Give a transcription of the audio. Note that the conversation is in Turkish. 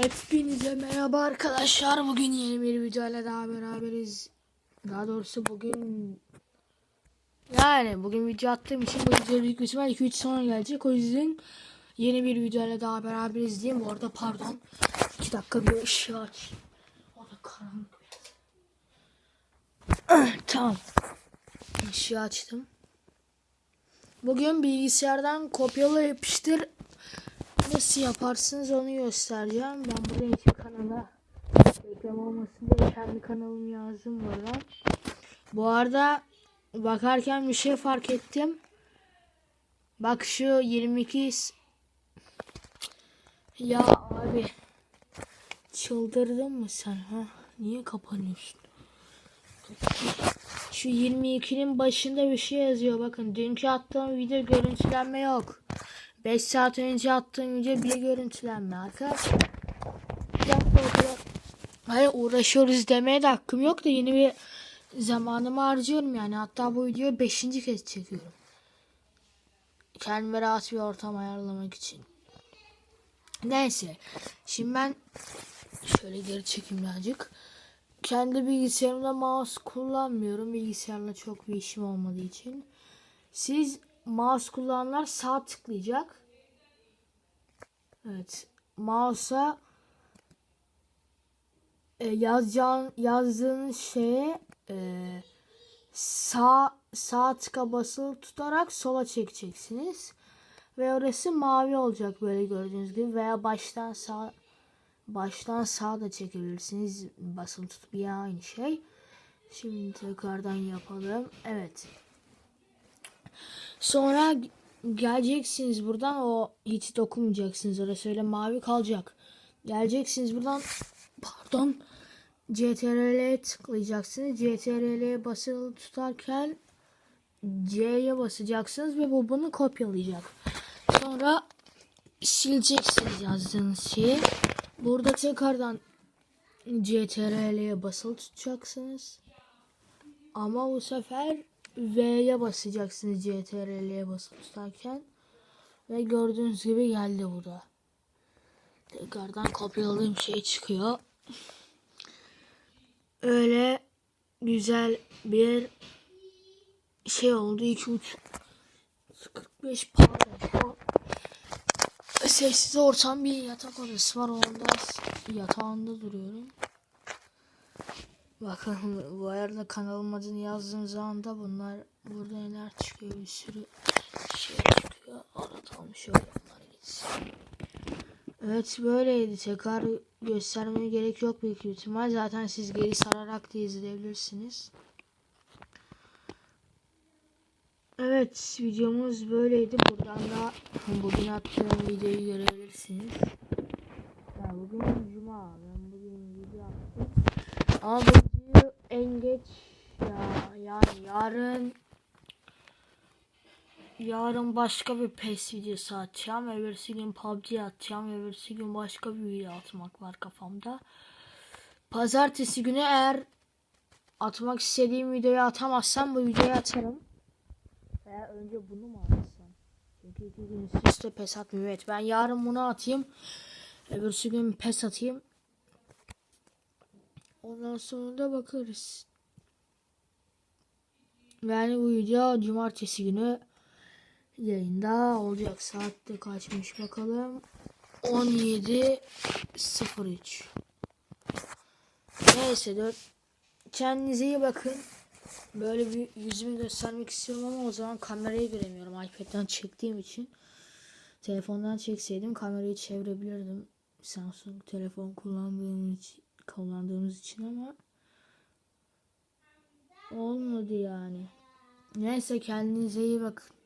Hepinize merhaba arkadaşlar. Bugün yeni bir videoyla daha beraberiz. Daha doğrusu bugün yani bugün video attığım için bu video büyük bir ihtimal 2-3 sonra gelecek. O yüzden yeni bir videoyla daha beraberiz diyeyim. Bu arada pardon. 2 dakika bir ışığı aç. Orada karanlık biraz. tamam. Işığı açtım. Bugün bilgisayardan kopyala yapıştır Nasıl yaparsınız onu göstereceğim. Ben buraya iki kanala reklam olmasın diye kendi kanalımı yazdım burada. Bu arada bakarken bir şey fark ettim. Bak şu 22 s- Ya abi çıldırdın mı sen ha? Niye kapanıyorsun? Şu 22'nin başında bir şey yazıyor bakın. Dünkü attığım video görüntülenme yok. 5 saat önce attığım video bir görüntülenme arkadaşlar. Hayır uğraşıyoruz demeye de hakkım yok da yeni bir zamanımı harcıyorum yani. Hatta bu videoyu 5. kez çekiyorum. Kendime rahat bir ortam ayarlamak için. Neyse. Şimdi ben şöyle geri çekeyim birazcık. Kendi bilgisayarımda mouse kullanmıyorum. Bilgisayarla çok bir işim olmadığı için. Siz mouse kullananlar sağ tıklayacak. Evet. Mouse'a e, yazacağın yazdığınız şeye e, sağ sağ tıka basılı tutarak sola çekeceksiniz. Ve orası mavi olacak böyle gördüğünüz gibi veya baştan sağ baştan sağa da çekebilirsiniz. Basılı tutup ya aynı şey. Şimdi tekrardan yapalım. Evet. Sonra geleceksiniz buradan o hiç dokunmayacaksınız orası öyle mavi kalacak. Geleceksiniz buradan pardon CTRL'ye tıklayacaksınız. CTRL'ye basılı tutarken C'ye basacaksınız ve bu bunu kopyalayacak. Sonra sileceksiniz yazdığınız şeyi. Burada tekrardan CTRL'ye basılı tutacaksınız. Ama bu sefer V'ye basacaksınız CTRL'ye basılı tutarken. Ve gördüğünüz gibi geldi burada. Tekrardan kopyaladığım şey çıkıyor. Öyle güzel bir şey oldu. 2 uç 45 pardon. Sessiz ortam bir yatak odası var. Onda yatağında duruyorum. Bakın bu arada kanalım adını yazdığım zaman da bunlar burada neler çıkıyor bir sürü şey çıkıyor. Aratalım şöyle bunlar. Evet böyleydi. Tekrar göstermeye gerek yok büyük ihtimal. Zaten siz geri sararak da izleyebilirsiniz. Evet videomuz böyleydi. Buradan da bugün attığım videoyu görebilirsiniz. Ya bugün cuma. Ben. Ama bu en geç ya yani yarın yarın başka bir PES videosu atacağım. Öbürsü gün PUBG atacağım. Öbürsü gün başka bir video atmak var kafamda. Pazartesi günü eğer atmak istediğim videoyu atamazsam bu videoyu atarım. Veya önce bunu mu atsam? Çünkü iki gün üst üste pes atmıyorum. Evet ben yarın bunu atayım. Öbürsü gün pes atayım. Ondan sonra da bakarız. Yani bu video cumartesi günü yayında olacak. Saatte kaçmış bakalım. 17.03 Neyse dört. Kendinize iyi bakın. Böyle bir yüzümü göstermek istiyorum ama o zaman kamerayı göremiyorum. iPad'den çektiğim için. Telefondan çekseydim kamerayı çevirebilirdim. Samsung telefon kullandığım için, kullandığımız için ama olmadı yani. Neyse kendinize iyi bakın.